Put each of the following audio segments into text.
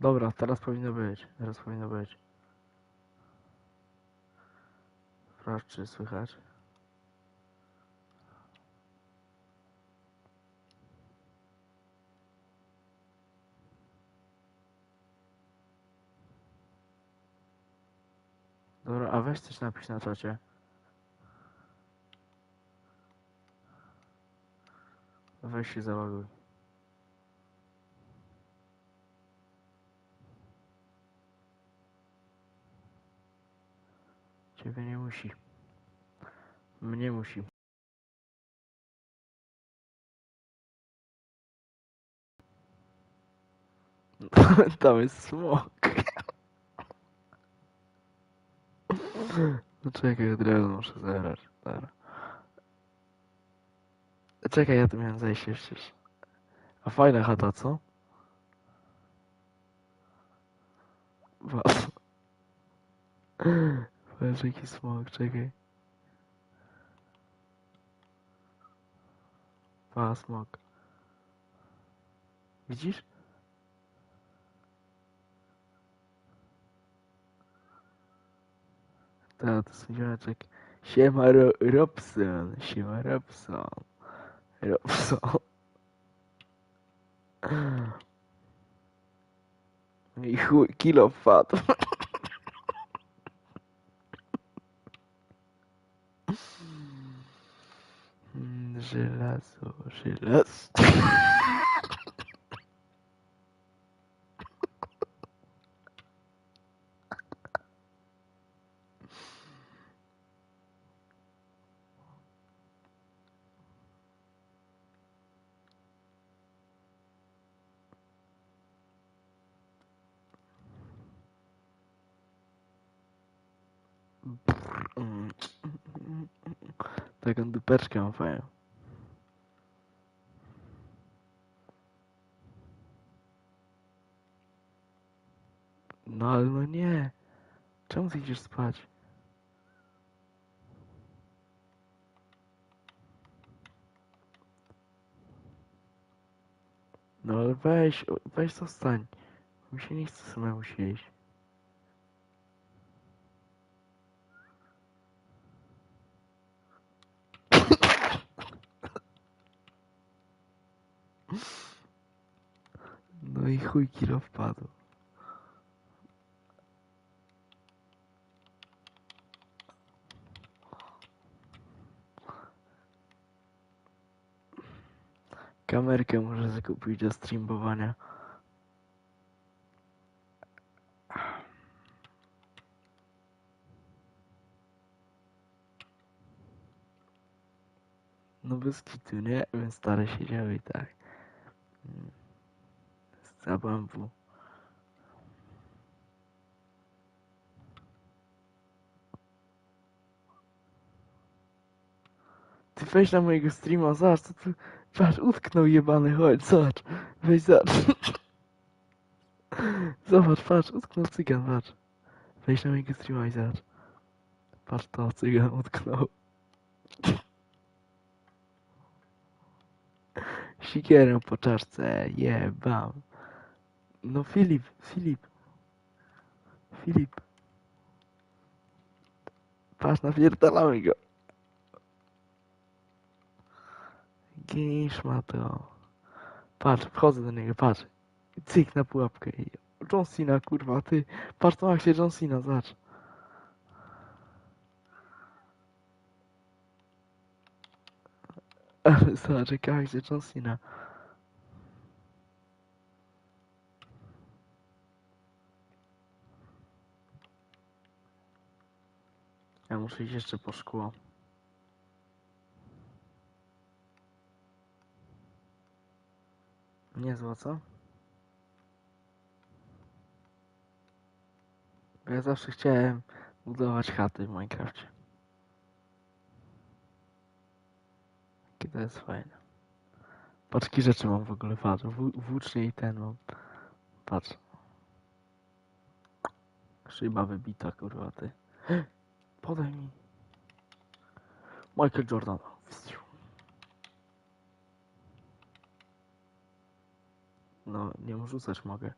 Dobra, teraz powinno być. Teraz powinno być. Sprawdź, czy słychać. Dobra, a weź coś napisz na czacie. Weź się zaloguj. Ciebie nie musi. Mnie musi. Tam jest smok. No czekaj, od razu muszę. Dobra. Czekaj, ja tu miałem zejść jeszcze. A fajna chata, co? Was. Patrz jaki smok, czekaj. Pa, smok. Widzisz? Tak, to ziomeczek. Siema Ro Robson, siema Robson. Robson. I chuj, kilo wpadł. gelazo, gelazo. Hum, hum, hum, Pegando do pescão, velho. No ale no nie. Czemu ty spać? No ale weź, weź zostań. Mi się nie chce samemu siedzieć. No i chuj kilo wpadł. Kamerkę muszę sobie kupić do streamowania. No bez kitu, nie? Więc stare siedziały i tak. Mm. Za bambu. Ty weź na mojego streama, zobacz, co tu... Patrz, utknął jebany, chodź, zobacz. Weź, zobacz. Zobacz, patrz, utknął cygan, patrz. Weź na mojego streama i zobacz. Patrz to, cygan utknął. Sikierę po czaszce, jebam. No Filip, Filip. Filip. Patrz, napierdalamy go. Ginisz ma to. Patrz, wchodzę do niego, patrz. Cyk na pułapkę. i- John Cena, kurwa, ty. Patrz, to akcję John Cena, zobacz. Ale zobacz, jaka akcja John Cena. Ja muszę iść jeszcze po szkło. Niezła, co? Bo ja zawsze chciałem budować chaty w Minecrafcie. Jakie to jest fajne. Patrz, jakie rzeczy mam w ogóle, patrz. Włócznie i ten mam. Patrz. Szyba wybita, kurwa, ty. Podaj mi. Michael Jordan. No, nią rzucać mogę.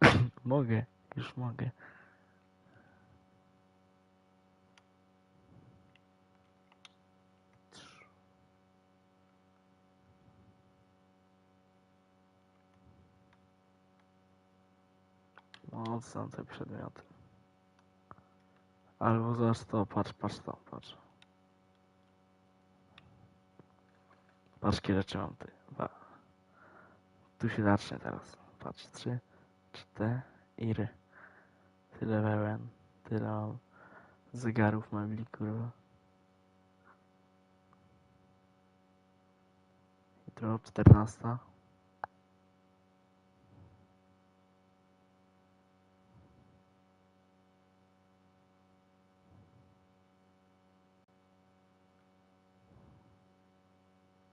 mogę, już mogę. mocno te przedmioty. Albo zobacz to, patrz, patrz to, patrz. Jakie rzeczy mam ty. Ba. Tu się zacznie teraz. Patrz, trzy, cztery. Tyle pełen, tyle mam zegarów, mebli, kurwa. Jutro 14.